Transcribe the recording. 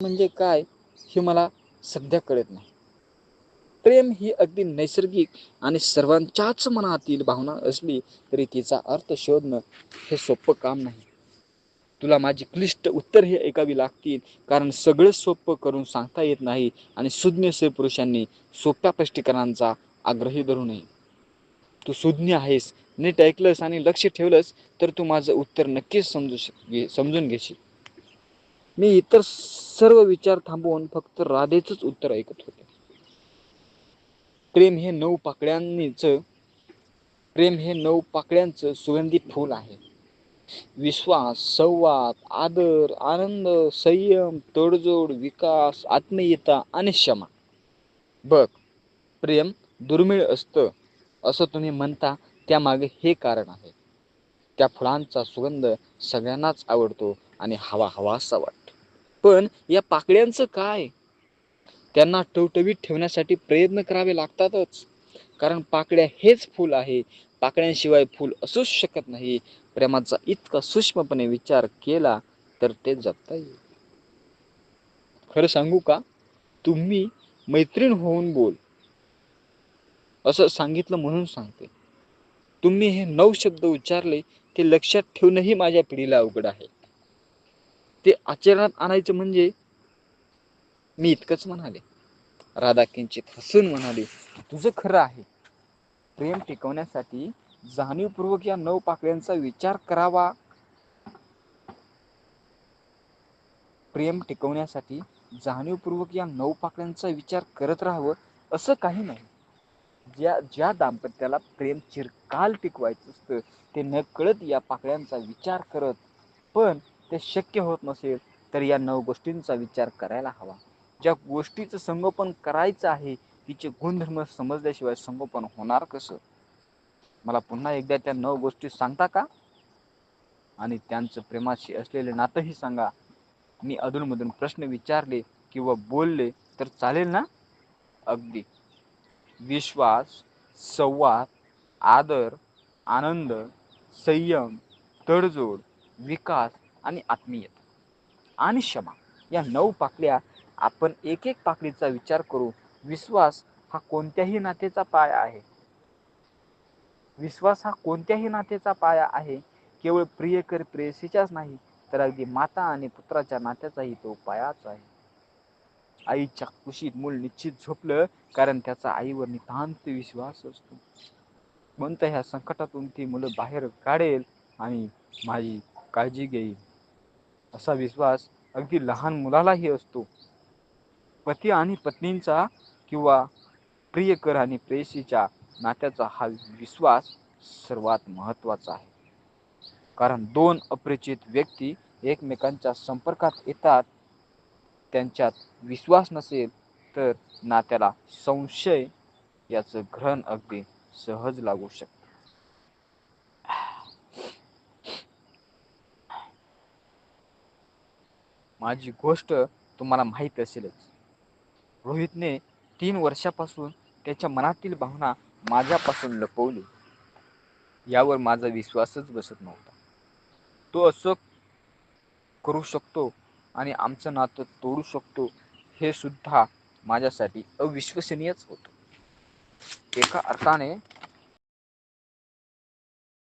म्हणजे काय हे मला सध्या कळत नाही. प्रेम ही अगदी नैसर्गिक आणि सर्वांच्याच मनातील भावना असली तरी तिचा अर्थ शोधणं हे सोपं काम नाही. तुला माझी क्लिष्ट उत्तर हे ऐकावी लागतील कारण सगळं सोपं करून सांगता येत नाही आणि सुज्ञ पुरुषांनी सोप्या स्पष्टीकरणांचा आग्रही धरू नये. तू सुज्ञ आहेस नीट ऐकलंस आणि लक्ष ठेवलंस तर तू माझं उत्तर नक्कीच समजू शक समजून घेशील. मी इतर सर्व विचार थांबवून फक्त राधेचंच उत्तर ऐकत होते. प्रेम हे नऊ पाकड्यांनीच प्रेम हे नऊ पाकड्यांचं सुगंधित फूल आहे. विश्वास संवाद आदर आनंद संयम तोडजोड विकास आत्मीयता आणि क्षमा. बघ प्रेम दुर्मिळ असतं असं तुम्ही म्हणता त्यामागे हे कारण आहे. त्या फुलांचा सुगंध सगळ्यांनाच आवडतो आणि हवा हवासा वाटतो. पण या पाकड्यांचं काय? त्यांना टवटवीत ठेवण्यासाठी प्रयत्न करावे लागतातच. कारण पाकड्या हेच फूल आहे. पाकड्यांशिवाय फूल असूच शकत नाही. प्रेमाचा इतका सूक्ष्मपणे विचार केला तर ते जपता येईल. खरं सांगू का? तुम्ही मैत्रीण होऊन बोल. असं सांगितलं म्हणून सांगते. तुम्ही हे नऊ शब्द उच्चारले ते लक्षात ठेवणंही माझ्या पिढीला अवघड आहे. ते आचरणात आणायचं म्हणजे मी इतकंच म्हणाले. राधा किंचित हसून म्हणाली तुझं खरं आहे. प्रेम टिकवण्यासाठी जाणीवपूर्वक या नऊ पाकळ्यांचा विचार करावा. प्रेम टिकवण्यासाठी जाणीवपूर्वक या नऊ पाकळ्यांचा विचार करत राहावं असं काही नाही. ज्या ज्या दाम्पत्याला प्रेम चिरकाल टिकवायचं असतं ते न कळत या पाकळ्यांचा विचार करत. पण ते शक्य होत नसेल तर या नऊ गोष्टींचा विचार करायला हवा. ज्या गोष्टीचं संगोपन करायचं आहे तिचे गुणधर्म समजल्याशिवाय संगोपन होणार कसं? मला पुन्हा एकदा त्या नऊ गोष्टी सांगता का? आणि त्यांचं प्रेमाशी असलेले नातंही सांगा. मी अधूनमधून प्रश्न विचारले किंवा बोलले तर चालेल ना? अगदी. विश्वास संवाद आदर आनंद संयम तडजोड विकास आणि आत्मीयता. आणि क्षमा. या नऊ पाकल्या आपण एक एक पाकळीचा विचार करू. विश्वास हा कोणत्याही नातेचा पाया आहे. विश्वास हा कोणत्याही नातेचा पाया आहे. केवळ प्रियकर प्रेयसीच्याच नाही तर अगदी माता आणि पुत्राच्या नात्याचाही तो पायाच आहे. आईच्या कुशीत मूल निश्चित झोपलं कारण त्याचा आईवर नितांत विश्वास असतो. कोणत्या ह्या संकटातून ती मुलं बाहेर काढेल आणि माझी काळजी घेईल. असा विश्वास अगदी लहान मुलालाही असतो. पती आणि पत्नींचा किंवा प्रियकर आणि प्रेयसीच्या नात्याचा हा विश्वास सर्वात महत्त्वाचा आहे. कारण दोन अपरिचित व्यक्ती एकमेकांच्या संपर्कात येतात. त्यांच्यात विश्वास नसेल तर नात्याला संशय याचं ग्रहण अगदी सहज लागू शकते. माझी गोष्ट तुम्हाला माहीत असेलच. रोहितने तीन वर्षापासून त्याच्या मनातील भावना माझ्यापासून लपवली. यावर माझा विश्वासच बसत नव्हता. तो असं करू शकतो आणि आमचं नातं तोडू शकतो हे सुद्धा माझ्यासाठी अविश्वसनीयच होतं. एका अर्थाने